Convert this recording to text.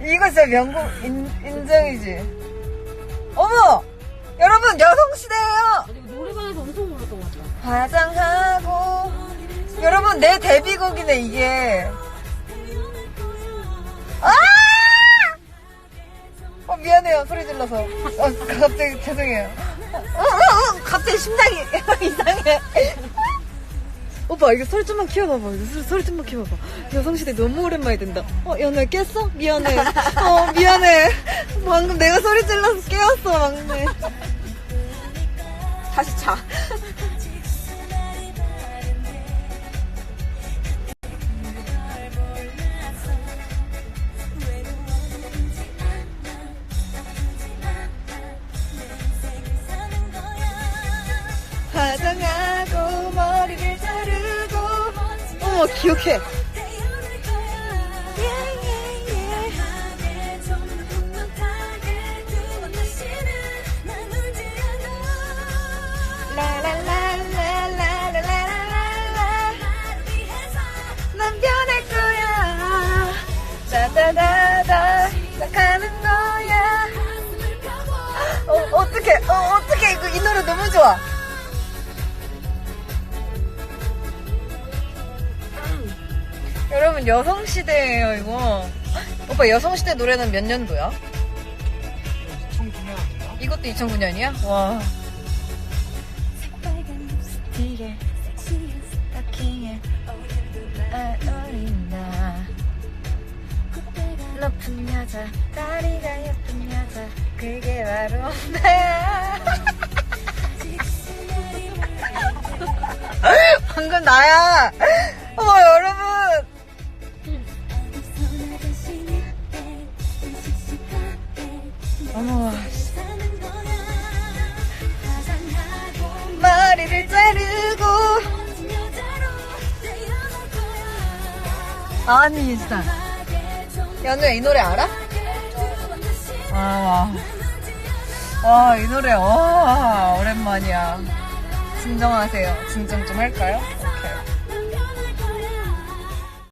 이거 진짜 명곡 인, 인정이지. 어머! 여러분, 여성시대예요 그리고 노래방에서 엄청 불렀던 것 같다. 화장하고. 여러분, 내 데뷔곡이네, 이게. 아! 어, 미안해요. 소리 질러서. 어, 갑자기 죄송해요. 어, 어, 어, 갑자기 심장이 이상해. 오빠, 이거 소리 좀만 키워봐봐. 이거 소리, 소리 좀만 키워봐. 여성시대 너무 오랜만에 된다. 어, 연우야, 깼어? 미안해. 어, 미안해. 방금 내가 소리 질러서 깨웠어, 막내. 다시 자. 화장하 너무너무 기억해. 난 변할 거야. 다다다다 나가는 거야. 어떻게 어, 어떡해. 이거 이 노래 너무 좋아. 여러분 여성시대예요 이거 오빠 여성시대 노래는 몇 년도야? 2009년인가? 이것도 2009년이야? 와 높은 여자 다리가 예쁜 여자 그게 바로 나야 방금 나야 아니 진짜 연우야 이 노래 알아? 아, 와, 이 노래, 와, 오랜만이야. 진정하세요. 진정 좀 할까요?